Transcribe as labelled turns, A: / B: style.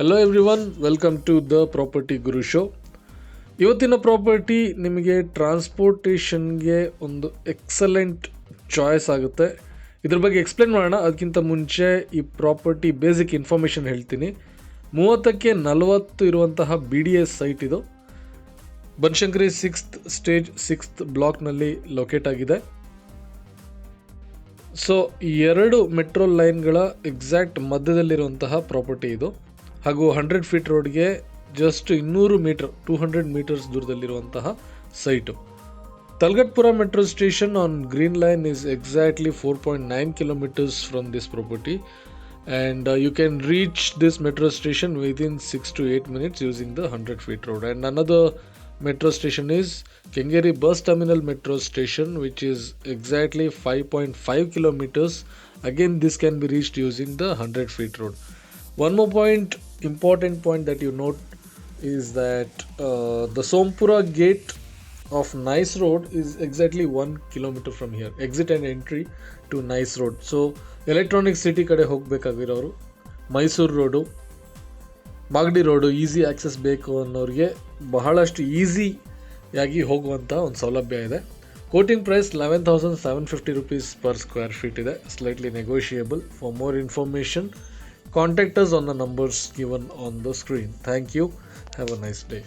A: Hello everyone welcome to the property Guru show ಇವತ್ತಿನ property ನಿಮಗೆ ಟ್ರಾನ್ಸ್ಪೋರ್ಟೇಷನ್ಗೆ ಒಂದು ಎಕ್ಸಲೆಂಟ್ ಚಾಯ್ಸ್ ಆಗುತ್ತೆ. ಇದ್ರ ಬಗ್ಗೆ ಎಕ್ಸ್ಪ್ಲೇನ್ ಮಾಡೋಣ, ಅದಕ್ಕಿಂತ ಮುಂಚೆ ಈ ಪ್ರಾಪರ್ಟಿ ಬೇಸಿಕ್ ಇನ್ಫಾರ್ಮೇಷನ್ ಹೇಳ್ತೀನಿ. ಮೂವತ್ತಕ್ಕೆ ನಲವತ್ತು ಇರುವಂತಹ ಬಿ ಡಿ ಎಸ್ ಸೈಟ್ ಇದು. ಬನಶಂಕರಿ ಸಿಕ್ಸ್ತ್ ಸ್ಟೇಜ್ ಸಿಕ್ಸ್ತ್ ಬ್ಲಾಕ್ನಲ್ಲಿ ಲೊಕೇಟ್ ಆಗಿದೆ. ಸೊ ಎರಡು ಮೆಟ್ರೋ ಲೈನ್ಗಳ ಎಕ್ಸಾಕ್ಟ್ ಮಧ್ಯದಲ್ಲಿರುವಂತಹ ಪ್ರಾಪರ್ಟಿ ಇದು. ಹಾಗೂ ಹಂಡ್ರೆಡ್ ಫೀಟ್ ರೋಡ್ಗೆ ಜಸ್ಟ್ ಇನ್ನೂರು metre, two hundred metres ದೂರದಲ್ಲಿರುವಂತಹ site. Talaghattapura metro station on green line is exactly four point nine kilometres from this property and you can reach this metro station within six to eight minutes using the hundred feet road and ನನ್ನದು metro station is kengeri bus terminal metro station which is exactly 5.5 kilometers again this can be reached using the 100 feet road one more point important point that you note is that uh, the sompura gate of Nice Road is exactly one kilometer from here. Exit and entry to Nice Road. So electronic city ಕಡೆ ಹೋಗಬೇಕಾಗಿರೋರು Mysuru road Magadi road easy access ಬೇಕು ಅನ್ನೋರಿಗೆ ಬಹಳಷ್ಟು ಈಸಿಯಾಗಿ ಹೋಗುವಂಥ ಒಂದು ಸೌಲಭ್ಯ ಇದೆ. Quoting price eleven thousand seven fifty rupees per square feet ಇದೆ. Slightly negotiable for more information contact us on the numbers given on the screen thank you have a nice day